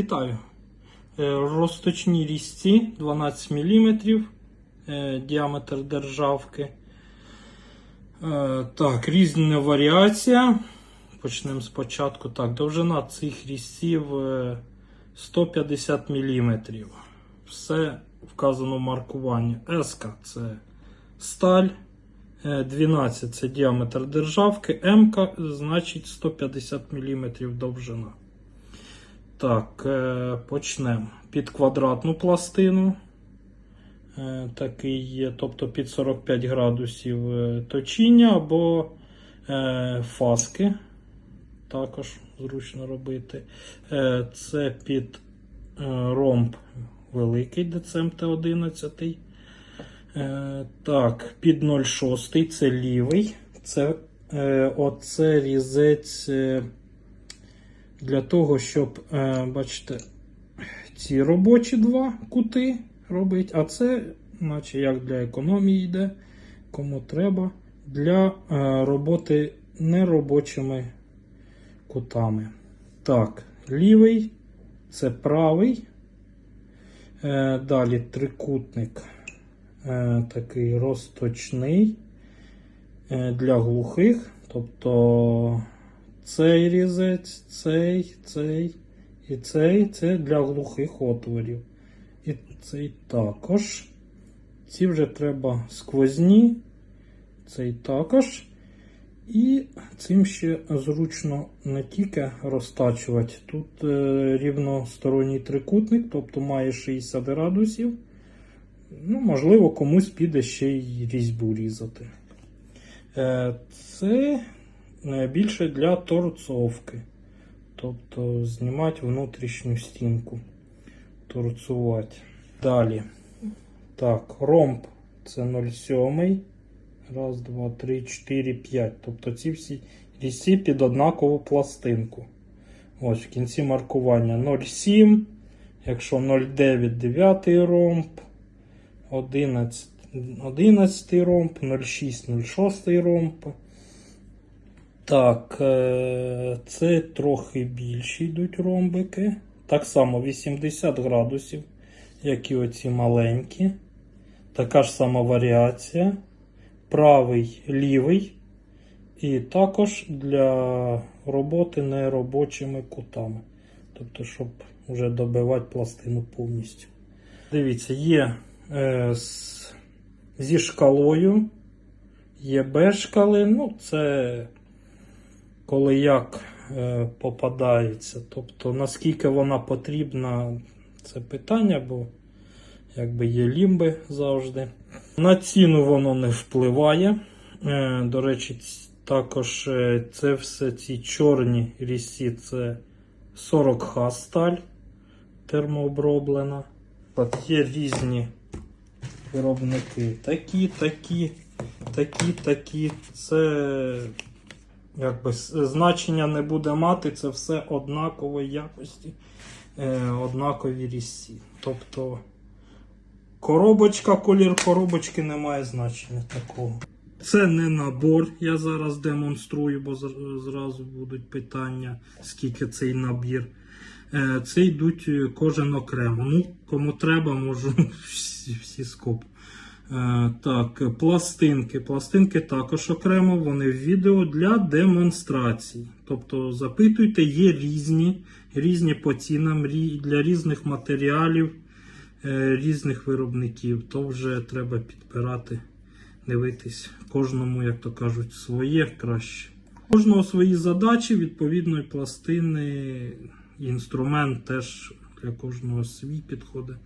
Вітаю. Е, Розточні різці 12 мм, діаметр державки. Е, Так, різна варіація. Почнемо спочатку. Так, довжина цих різців е, 150 мм. Все вказано в маркуванні. S це сталь. е, 12 це діаметр державки, М значить 150 мм довжина. Так, е, почнемо. Під квадратну пластину. Е, Такий є, тобто під 45 градусів е, точіння або фаски. Також зручно робити. Це під ромб великий децем Т11. Е, Так, під 0,6 це лівий. Це оце різець. Для того, щоб, е, бачите, ці робочі два кути робить, а це, наче як для економії йде, кому треба, для е, роботи неробочими кутами. Так, лівий, це правий. Е, далі трикутник такий розточний для глухих, тобто цей різець, цей, цей і цей це для глухих отворів. І цей також. Ці вже треба сквозні, цей також. І цим ще зручно не тільки розтачувати. Тут е, рівносторонній трикутник, тобто має 60 градусів. Ну, можливо, комусь піде ще й різьбу різати. Е, це більше для торцовки. Тобто знімати внутрішню стінку. Торцувати. Далі. Так, ромб це 0,7. Раз, два, три, чотири, п'ять. Тобто ці всі різці під однакову пластинку. Ось в кінці маркування 0,7. Якщо 0,9 9 ромб. 11, 11 ромб, 0,6, 06 ромб. Так, е, це трохи більші йдуть ромбики. Так само 80 градусів, як і оці маленькі. Така ж сама варіація. Правий, лівий. І також для роботи неробочими кутами. Тобто, щоб вже добивати пластину повністю. Дивіться, є е, з, зі шкалою, є без шкали. Ну, це коли як е, попадається. Тобто, наскільки вона потрібна, це питання, бо якби є лімби завжди. На ціну воно не впливає. Е, до речі, також е, це все ці чорні різці, це 40 х сталь термооброблена. От є різні виробники. Такі, такі, такі, такі. Це якби значення не буде мати, це все однакової якості, е, однакові різці. Тобто коробочка, колір коробочки не має значення такого. Це не набор, я зараз демонструю, бо зразу будуть питання, скільки цей набір. Е, Це йдуть е, кожен окремо. Ну, кому треба, можу всі, всі скоп. Е, Так, пластинки. Пластинки також окремо, вони в відео для демонстрації. Тобто запитуйте, є різні, різні по цінам для різних матеріалів, е, різних виробників. То вже треба підбирати, дивитись кожному, як то кажуть, своє краще. Кожного свої задачі, відповідної пластини, інструмент теж для кожного свій підходить.